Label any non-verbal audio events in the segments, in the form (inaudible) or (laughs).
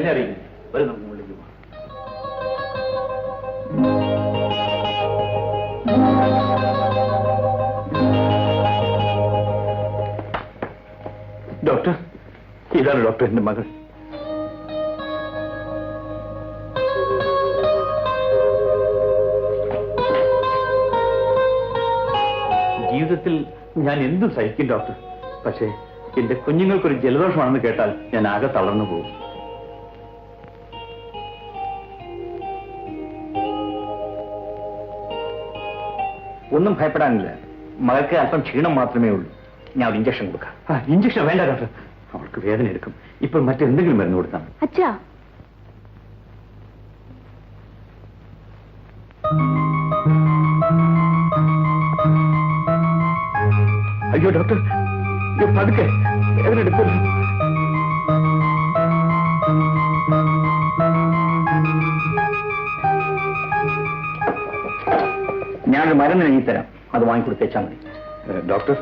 Doctor ഇതാണ് doctor മകൾ. ജീവിതത്തിൽ ഞാൻ എന്തും സഹിക്കും ഡോക്ടർ. പക്ഷേ എന്റെ കുഞ്ഞുങ്ങൾക്കൊരു ജലദോഷമാണെന്ന് കേട്ടാൽ ഞാൻ ആകെ തളർന്നു പോകും. ഒന്നും ഭയപ്പെടാനില്ല. മകൾക്ക് അല്പം ക്ഷീണം മാത്രമേ ഉള്ളൂ. ഞാൻ ഒരു ഇഞ്ചക്ഷൻ കൊടുക്കാം. ഇഞ്ചക്ഷൻ വേണ്ട ഡോക്ടർ അവൾക്ക് വേദന എടുക്കും. ഇപ്പൊ മറ്റെന്തെങ്കിലും മരുന്ന് കൊടുത്താൽ മതി. അച്ഛാ. അയ്യോ ഡോക്ടർ ഇത് പതുക്കെ. വേദന എടുക്കല്ലോ മരുന്ന് എഴുതി തരാം. അത് വാങ്ങിക്കൊടുത്തേച്ചാൽ മതി. ഡോക്ടർ?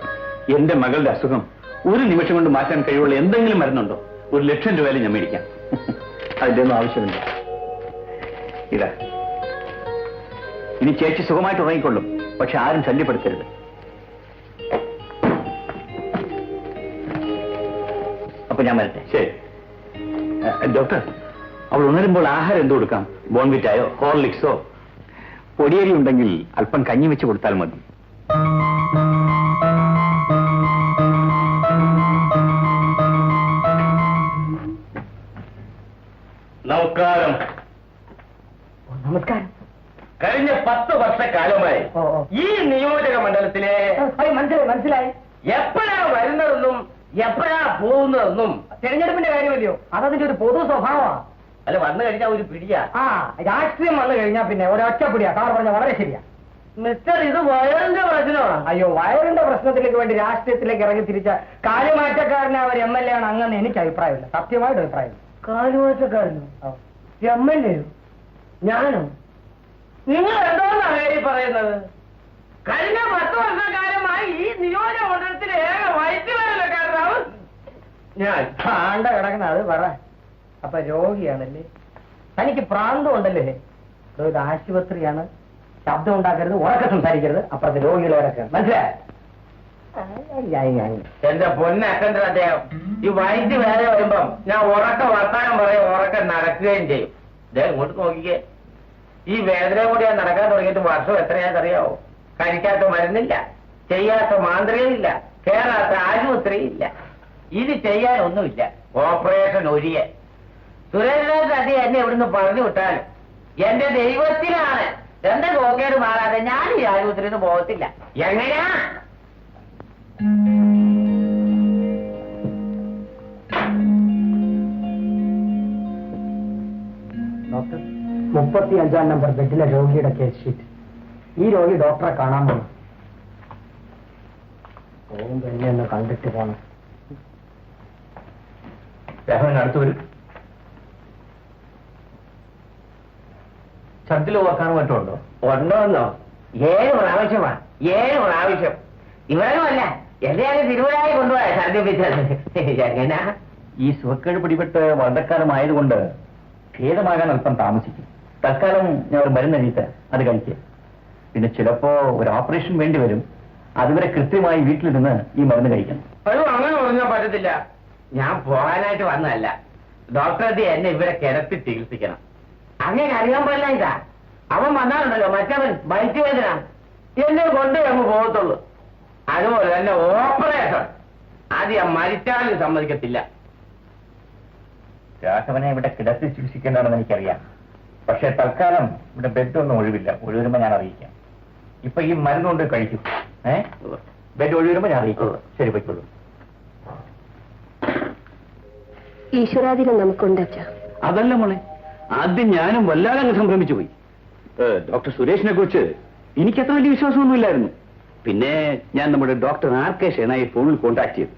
എന്റെ മകളുടെ അസുഖം ഒരു നിമിഷം കൊണ്ട് മാറ്റാൻ കഴിവുള്ള എന്തെങ്കിലും മരുന്നുണ്ടോ? ഒരു ലക്ഷം രൂപയിലും ഞാൻ മേടിക്കാം. (laughs) അതിന്റെ ഒന്നും ആവശ്യമില്ല. ഇതാ. ഇനി ചേച്ചി സുഖമായിട്ട് ഉറങ്ങിക്കൊള്ളും. പക്ഷെ ആരും ശല്യപ്പെടുത്തരുത്. അപ്പൊ ഞാൻ വരട്ടെ. ശരി. ഡോക്ടർ അവൾ ഉണരുമ്പോൾ ആഹാരം എന്ത് കൊടുക്കാം? ബോൺവിറ്റായോ ഹോർലിക്സോ? പൊടിയരി ഉണ്ടെങ്കിൽ അല്പം കഞ്ഞി വെച്ച് കൊടുത്താൽ മതി. നമസ്കാരം. നമസ്കാരം. കഴിഞ്ഞ പത്ത് വർഷക്കാലമായി. ഈ നിയോജക മണ്ഡലത്തിലെ മനസ്സിലായി മനസ്സിലായി. എപ്പോഴാ വരുന്നതെന്നും എപ്പോഴാ പോകുന്നതെന്നും തെരഞ്ഞെടുപ്പിന്റെ കാര്യമല്ലയോ? അതതിന്റെ ഒരു പൊതു സ്വഭാവമാണ് അല്ല വന്നു കഴിഞ്ഞാൽ ഒരു പിടിയാ. ആ രാഷ്ട്രീയം വന്നു കഴിഞ്ഞാൽ പിന്നെ ഒരൊറ്റപ്പിടിയാ സാർ പറഞ്ഞ വളരെ ശരിയാ. മിസ്റ്റർ ഇത് വയറിന്റെ പ്രശ്നമാണ് അയ്യോ വയറിന്റെ പ്രശ്നത്തിലേക്ക് വേണ്ടി രാഷ്ട്രീയത്തിലേക്ക് ഇറങ്ങി തിരിച്ച കാര്യമാറ്റക്കാരനെ അവർ എം എൽ എ ആണ് അങ്ങനെ എനിക്ക് അഭിപ്രായമില്ല. സത്യമായിട്ട് അഭിപ്രായമില്ല. കാലുമാറ്റക്കാരനോ? ആ. എം എൽ എയോ? ഞാനോ? നിങ്ങൾ എന്തോന്നാ ഈ പറയുന്നത്? കഴിഞ്ഞ പത്ത് വർഷക്കാലമായി ഈ നിയോജക മണ്ഡലത്തിലെ ഏക വൈദ്യുതകാരനാണ് ഞാൻ കിടക്കുന്ന അത് പറ. അപ്പൊ രോഗിയാണല്ലേ? തനിക്ക് പ്രാന്തം ഉണ്ടല്ലേ ഇതോ ആശുപത്രിയാണ്. ശബ്ദം ഉണ്ടാക്കരുത് ഉറക്കെ സംസാരിക്കരുത്. അപ്പുറത്തെ രോഗികളെ ഉറക്കെ. മനസ്സിലായി? എന്റെ പൊന്നക്കന്റെ അദ്ദേഹം. ഈ വൈദ്യ വേറെ വരുമ്പം ഞാൻ ഉറക്ക വർത്താനം പറയും ഉറക്ക നടക്കുകയും ചെയ്യും. അദ്ദേഹം ഇങ്ങോട്ട് നോക്കിക്കേ. ഈ വേദന കൂടി ഞാൻ നടക്കാൻ തുടങ്ങിയിട്ട് വർഷം എത്രയാണെന്നറിയാവോ? കഴിക്കാത്ത മരുന്നില്ല ചെയ്യാത്ത മാന്ത്രികയില്ല കേറാത്ത ആശുപത്രിയില്ല. ഇത് ചെയ്യാനൊന്നുമില്ല. ഓപ്പറേഷൻ ഒഴിയെ സുരേന്ദ്രനാഥ് അതി എന്നെ ഇവിടുന്ന് പറഞ്ഞു വിട്ടാലും എന്റെ ദൈവത്തിലാണ്. എന്റെ ഗോക്കേട് മാറാതെ ഞാൻ ഈ ആശുപത്രിയിൽ നിന്ന് പോകത്തില്ല. എങ്ങനെയാ? ഡോക്ടർ മുപ്പത്തി അഞ്ചാം നമ്പർ ബെഡിലെ രോഗിയുടെ കേസ് ഷീറ്റ് ഈ രോഗി ഡോക്ടറെ കാണാൻ പോകും പോകുമ്പോ എന്നെ ഒന്ന് കണ്ടിട്ട് പോണം. അടുത്ത് വരും. ഛർദിൽ ഓർക്കാൻ പറ്റുണ്ടോ ഉണ്ടോന്നോ? ഏഴ് പ്രാവശ്യമാണ് ഏഴ് പ്രാവശ്യം. ഇവരുമല്ല എന്നെയാണ് തിരുവനായി കൊണ്ടുപോയ ഛർദിപ്പിച്ചത് എങ്ങനാ? ഈ സുഖക്കേട് പിടിപെട്ട് വളരെക്കാലമായതുകൊണ്ട് ഭേദമാകാൻ അല്പം താമസിക്കും. തൽക്കാലം ഞാൻ ഒരു മരുന്ന് എഴുതിയിട്ട് അത് കഴിക്കുക പിന്നെ ചിലപ്പോ ഒരു ഓപ്പറേഷൻ വേണ്ടി വരും. അതുവരെ കൃത്യമായി വീട്ടിൽ നിന്ന് ഈ മരുന്ന് കഴിക്കണം. അയ്യോ അങ്ങനെ പറഞ്ഞാൽ പറ്റത്തില്ല. ഞാൻ പോകാനായിട്ട് വന്നതല്ല. ഡോക്ടറെ എന്നെ ഇവരെ കിടത്തി ചികിത്സിക്കണം. അങ്ങനെ അറിയാൻ പാടില്ല ഇതാ. അവൻ വന്നാലുണ്ടല്ലോ മറ്റവൻ ബൈക്ക് വേദന എന്നെ കൊണ്ടേ അങ്ങ് പോകത്തുള്ളൂ. അതുപോലെ തന്നെ ഓപ്പറേഷൻ. അത് ഞാൻ മരിച്ചാലും സമ്മതിക്കത്തില്ല. രാഘവനെ ഇവിടെ കിടത്തി ചികിത്സിക്കേണ്ടതെന്ന് എനിക്കറിയാം. പക്ഷെ തൽക്കാലം ഇവിടെ ബെഡ് ഒന്നും ഒഴിവില്ല. ഒഴിവരുമ്പോ ഞാൻ അറിയിക്കാം. ഇപ്പൊ ഈ മരുന്നുകൊണ്ട് കഴിക്കൂ. ഏ? ബെഡ് ഒഴിവരുമ്പോ ഞാൻ അറിയിക്കുള്ളൂ ശരി പറ്റുള്ളൂ ഈശ്വരാധീനം നമുക്കുണ്ട് അച്ഛാ. അതല്ല മോളെ. ആദ്യം ഞാനും വല്ലാതെ അങ്ങ് സംഭ്രമിച്ചു പോയി. ഡോക്ടർ സുരേഷിനെ കുറിച്ച് എനിക്ക് അത്ര വലിയ വിശ്വാസമൊന്നുമില്ലായിരുന്നു. പിന്നെ ഞാൻ നമ്മുടെ ഡോക്ടർ ആർ കെ ഷേനായി ഫോണിൽ കോൺടാക്ട് ചെയ്തു.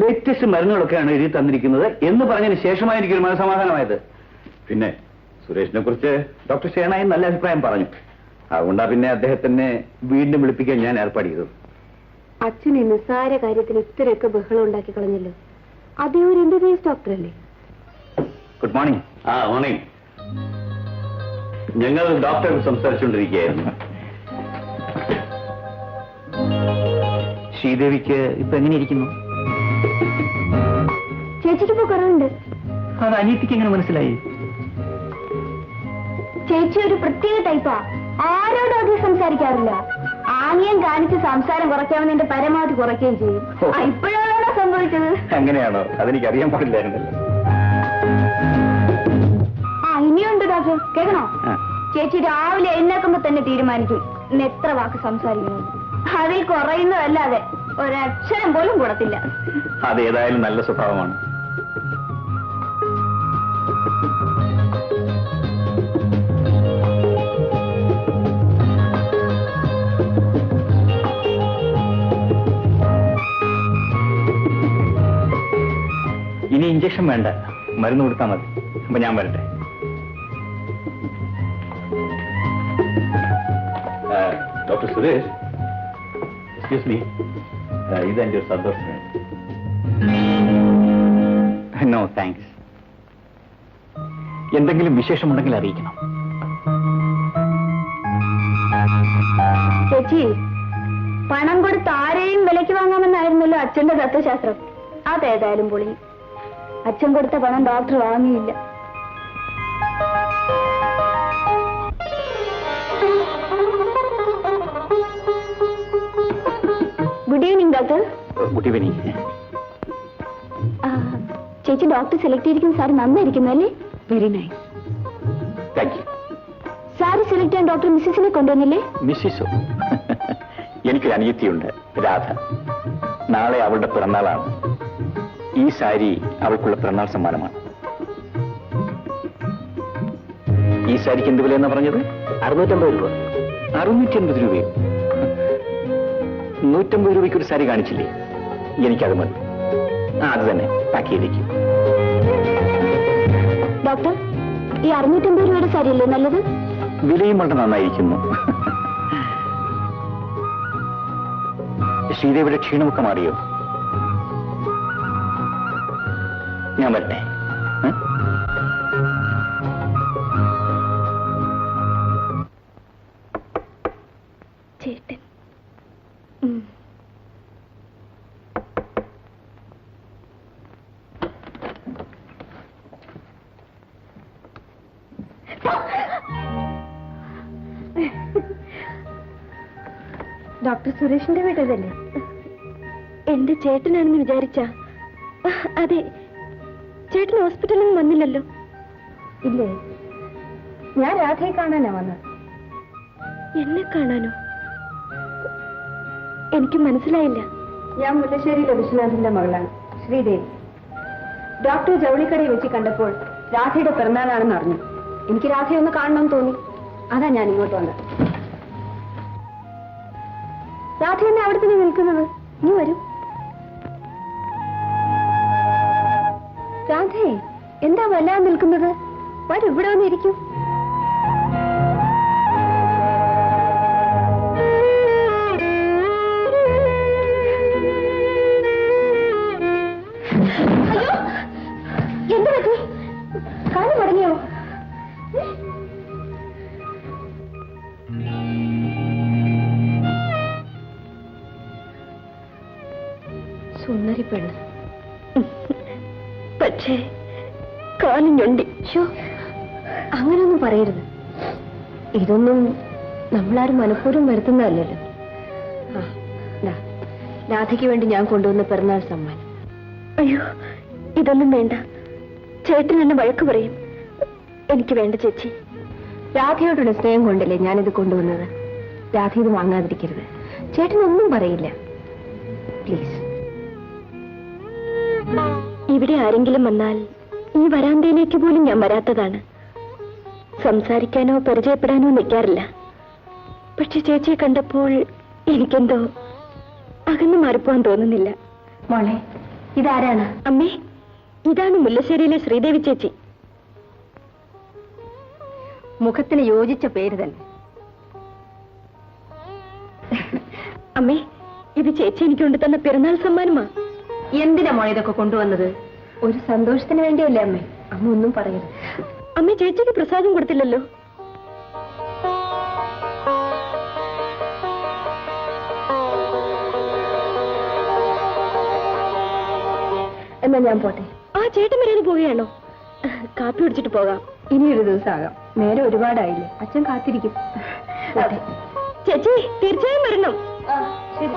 ലേറ്റസ്റ്റ് മരുന്നുകളൊക്കെയാണ് എഴുതി തന്നിരിക്കുന്നത് എന്ന് പറഞ്ഞതിന് ശേഷമായി എനിക്കൊരു മനസമാധാനമായത് പിന്നെ സുരേഷിനെ കുറിച്ച് ഡോക്ടർ ഷേനായി നല്ല അഭിപ്രായം പറഞ്ഞു. അതുകൊണ്ടാ പിന്നെ അദ്ദേഹത്തിനെ വീണ്ടും വിളിപ്പിക്കാൻ ഞാൻ ഏർപ്പാട് ചെയ്തു അച്ഛൻ ഈ നിസ്സാര കാര്യത്തിന് ഇത്രയൊക്കെ ബഹളം ഉണ്ടാക്കി കളഞ്ഞല്ലോ. അതേ ഒരു എം ബി ഡോക്ടറല്ലേ ഗുഡ് മോർണിംഗ് ആ മോർണിംഗ് ഞങ്ങൾ ഡോക്ടർ സംസാരിച്ചുകൊണ്ടിരിക്കുകയായിരുന്നു. ശ്രീദേവിക്ക് ഇപ്പൊ എങ്ങനെ ഇരിക്കുന്നു? ചേച്ചിക്ക് ഇപ്പൊ കുറവുണ്ട്. അത് അനിയത്തിക്ക് എങ്ങനെ മനസ്സിലായി? ചേച്ചി ഒരു പ്രത്യേക ടൈപ്പാ ആരോടും അധികം സംസാരിക്കാറില്ല. ആംഗ്യം കാണിച്ച് സംസാരം കുറയ്ക്കാമെന്ന് എന്റെ പരമാവധി കുറയ്ക്കുകയും ചെയ്യും. ആ, ഇപ്പോഴാണോ സംഭവിച്ചത്? അങ്ങനെയാണോ? അതെനിക്ക് അറിയാൻ പാടില്ലായിരുന്നല്ലോ. ഡോക്ടർ കേൾക്കണോ? ചേച്ചി രാവിലെ എഴുന്നേക്കുമ്പോ തന്നെ തീരുമാനിച്ചു. ഇന്ന് എത്ര വാക്ക് സംസാരിക്കുന്നു? അതിൽ കുറയുന്നതല്ലാതെ ഒരക്ഷരം പോലും കൂടത്തില്ല. അത് ഏതായാലും നല്ല സ്വഭാവമാണ്. ഇനി ഇഞ്ചക്ഷൻ വേണ്ട. മരുന്ന് കൊടുത്താൽ മതി. അപ്പൊ ഞാൻ വരട്ടെ. ഡോക്ടർ സുരേഷ്. എക്സ്ക്യൂസ് മീ ഇതെന്റെ ഒരു സന്തോഷമാണ് നോ താങ്ക്സ് എന്തെങ്കിലും വിശേഷമുണ്ടെങ്കിൽ അറിയിക്കണം. ചേച്ചി പണം കൊടുത്ത് ആരെയും വിലയ്ക്ക് വാങ്ങാമെന്നായിരുന്നല്ലോ അച്ഛന്റെ തത്വശാസ്ത്രം. അതേതായാലും പൊളി. അച്ഛൻ കൊടുത്ത പണം ഡോക്ടർ വാങ്ങിയില്ല. ഡോക്ടർ? ഈവനിങ് ചേച്ചി ഡോക്ടർ സെലക്ട് ചെയ്തിരിക്കുന്ന സാർ നന്നായിരിക്കുന്നു അല്ലേ? Very nice thank you sir select ചെയ്യാൻ ഡോക്ടർ മിസ്സിസിനെ കൊണ്ടുവന്നില്ലേ? മിസ്സിസോ? എനിക്കൊരു അനിയത്തിയുണ്ട് രാധ. നാളെ അവളുടെ പിറന്നാളാണ്. ഈ സാരി അവൾക്കുള്ള പിറന്നാൾ സമ്മാനമാണ്. ഈ സാരിക്ക് എന്ത് വിലയെന്നാ പറഞ്ഞത്? അറുന്നൂറ്റമ്പത് രൂപ. അറുന്നൂറ്റി അൻപത് രൂപയോ? നൂറ്റമ്പത് രൂപയ്ക്ക് ഒരു സാരി കാണിച്ചില്ലേ? എനിക്കത് മതി. ആ അത് തന്നെ. പാക്ക് ചെയ്തേക്കും. ഡോക്ടർ ഈ അറുന്നൂറ്റമ്പത് രൂപയുടെ സാരിയല്ലേ നല്ലത്? വിലയും വളരെ നന്നായിരിക്കുന്നു. ശ്രീദേവിയുടെ ക്ഷീണമൊക്കെ മാറിയോ? ഞാൻ വരട്ടെ. ഡോക്ടർ സുരേഷിന്റെ വീട്ടതല്ലേ എന്റെ ചേട്ടനാണെന്ന് വിചാരിച്ച? അതെ ചേട്ടൻ ഹോസ്പിറ്റലിൽ നിന്ന് വന്നില്ലല്ലോ. ഇല്ലേ? ഞാൻ രാധയെ കാണാനാ വന്നത്. എന്നെ കാണാനോ? എനിക്ക് മനസ്സിലായില്ല. ഞാൻ മുല്ലശ്ശേരിയിലെ വിശ്വനാഥിന്റെ മകളാണ് ശ്രീദേവി. ഡോക്ടർ ജൗളിക്കടയിൽ വെച്ച് കണ്ടപ്പോൾ രാധയുടെ പിറന്നാളാണെന്ന് അറിഞ്ഞു. എനിക്ക് രാധയെ ഒന്ന് കാണണമെന്ന് തോന്നി. അതാ ഞാൻ ഇങ്ങോട്ട് വന്നത്. രാധ എന്നെ അവിടെ തന്നെ നിൽക്കുന്നത് നീ വരൂ. രാധേ എന്താ വല്ലാതെ നിൽക്കുന്നത്? വരും ഇവിടെ വന്നിരിക്കൂ. പെണ്ണ് പക്ഷേ കാലും ഞൊണ്ടി അങ്ങനൊന്നും പറയരുത്. ഇതൊന്നും നമ്മളാരും മനഃപൂർവം വരുത്തുന്നതല്ലല്ലോ. രാധയ്ക്ക് വേണ്ടി ഞാൻ കൊണ്ടുവന്ന പിറന്നാൾ സമ്മാനം. അയ്യോ ഇതൊന്നും വേണ്ട. ചേട്ടൻ എന്നെ വഴക്ക് പറയും. എനിക്ക് വേണ്ട ചേച്ചി. രാധയോടുള്ള സ്നേഹം കൊണ്ടല്ലേ ഞാനിത് കൊണ്ടുവന്നത്? രാധ ഇത് വാങ്ങാതിരിക്കരുത്. ചേട്ടൻ ഒന്നും പറയില്ല. പ്ലീസ്. ഇവിടെ ആരെങ്കിലും വന്നാൽ ഈ വരാന്തയിലേക്ക് പോലും ഞാൻ വരാത്തതാണ്. സംസാരിക്കാനോ പരിചയപ്പെടാനോ നിൽക്കാറില്ല. പക്ഷെ ചേച്ചിയെ കണ്ടപ്പോൾ എനിക്കെന്തോ അകന്നു മാറിപ്പോവാൻ തോന്നുന്നില്ല. മോളെ ഇതാരാണ്? അമ്മേ ഇതാണ് മുല്ലശ്ശേരിയിലെ ശ്രീദേവി ചേച്ചി. മുഖത്തിന് യോജിച്ച പേര് തന്നെ അമ്മേ ഇത് ചേച്ചി എനിക്ക് കൊണ്ടു തന്ന പിറന്നാൾ സമ്മാനമാ. എന്തിനാ മോളെ ഇതൊക്കെ കൊണ്ടുവന്നത്? ഒരു സന്തോഷത്തിന് വേണ്ടിയല്ലേ അമ്മേ? അമ്മ ഒന്നും പറയരുത്. അമ്മ ചേച്ചിക്ക് പ്രസാദം കൊടുത്തില്ലല്ലോ? എന്നാ ഞാൻ പോട്ടെ. ആ ചേട്ടൻ വരെ പോവുകയാണോ? കാപ്പി കുടിച്ചിട്ട് പോകാം. ഇനി ദിവസം ആകാം നേരെ ഒരുപാടായില്ലേ? അച്ഛൻ കാത്തിരിക്കും. ചേച്ചി തീർച്ചയായും വരണം. ശരി.